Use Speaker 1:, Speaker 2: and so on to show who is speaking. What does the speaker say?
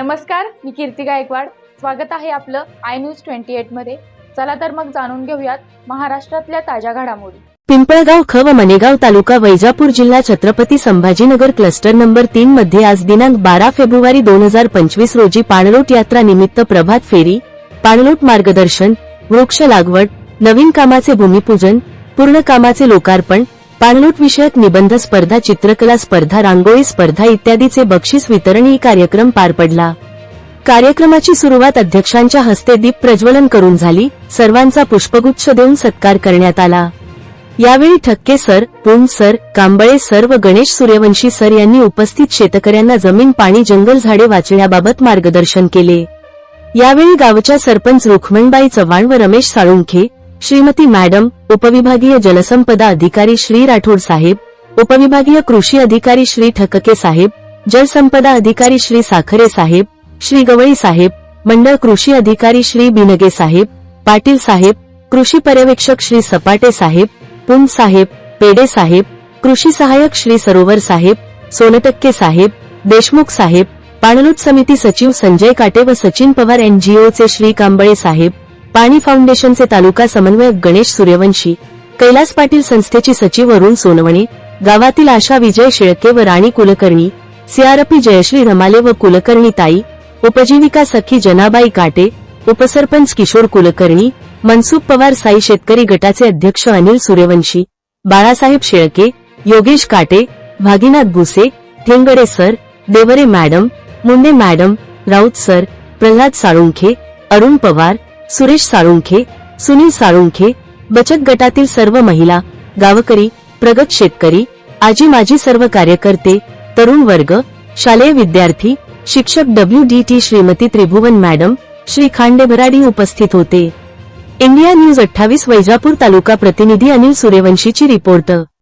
Speaker 1: नमस्कार मी कीर्ती गायकवाड. स्वागत आहे आपलं आय न्यूज ट्वेंटी एटमध्ये. चला तर मग जाणून घेऊयात महाराष्ट्रातल्या ताज्या घडामोडी.
Speaker 2: पिंपळगाव ख व मनेगाव तालुका वैजापूर जिल्हा छत्रपती संभाजीनगर क्लस्टर नंबर तीन मध्ये आज दिनांक बारा फेब्रुवारी दोन हजार पंचवीस रोजी पाणलोट यात्रा निमित्त प्रभात फेरी पाणलोट मार्गदर्शन वृक्ष लागवड नवीन कामाचे भूमिपूजन पूर्ण कामाचे लोकार्पण पाणलोट विषयक निबंध स्पर्धा चित्रकला स्पर्धा रांगोळी स्पर्धा इत्यादीचे बक्षीस वितरणही कार्यक्रम पार पडला. कार्यक्रमाची सुरुवात अध्यक्षांच्या हस्ते दीप प्रज्वलन करून झाली. सर्वांचा पुष्पगुच्छ देऊन सत्कार करण्यात आला. यावेळी Thakke sir Pung sir Kamble sir व गणेश सूर्यवंशी सर यांनी उपस्थित शेतकऱ्यांना जमीन पाणी जंगल झाडे वाचण्याबाबत मार्गदर्शन केले. यावेळी गावच्या सरपंच रुक्मणबाई चव्हाण व रमेश साळुंखे श्रीमती मॅडम उपविभागीय जलसंपदा अधिकारी श्री राठोड साहेब उपविभागीय कृषी अधिकारी श्री ठकके साहेब जलसंपदा अधिकारी श्री साखरे साहेब श्री गवळी साहेब मंडळ कृषी अधिकारी श्री बिनगे साहेब पाटील साहेब कृषी पर्यवेक्षक श्री सपाटे साहेब पुन साहेब पेडे साहेब कृषी सहाय्यक श्री सरोवर साहेब सोनटक्के साहेब देशमुख साहेब पाणलोट समिती सचिव संजय काटे व सचिन पवार एनजीओचे श्री कांबळे साहेब पाणी फाउंडेशनचे तालुका समन्वयक गणेश सूर्यवंशी कैलास पाटील संस्थेची सचिव अरुण सोनवणे गावातील आशा विजय शेळके व राणी कुलकर्णी सीआरपी जयश्री रमाले व कुलकर्णी ताई उपजीविका सखी जनाबाई काटे उपसरपंच किशोर कुलकर्णी मनसुख पवार साई शेतकरी गटाचे अध्यक्ष Anil Suryavanshi Balasaheb Shelke Yogesh Kate Bhaginath Bhuse Thengde sir Deore madam Munde madam Raut sir Pralhad Salunkhe Arun Pawar Suresh Salunkhe Sunil Salunkhe बचत गटातील सर्व महिला गावकरी प्रगत शेतकरी आजी माजी सर्व कार्यकर्ते तरुण वर्ग शालेय विद्यार्थी शिक्षक W D T Shrimati Tribhuvan madam Shri Khande Bharadi उपस्थित होते. इंडिया न्यूज अठ्ठावीस वैजापूर तालुका प्रतिनिधी अनिल सूर्यवंशीची रिपोर्ट.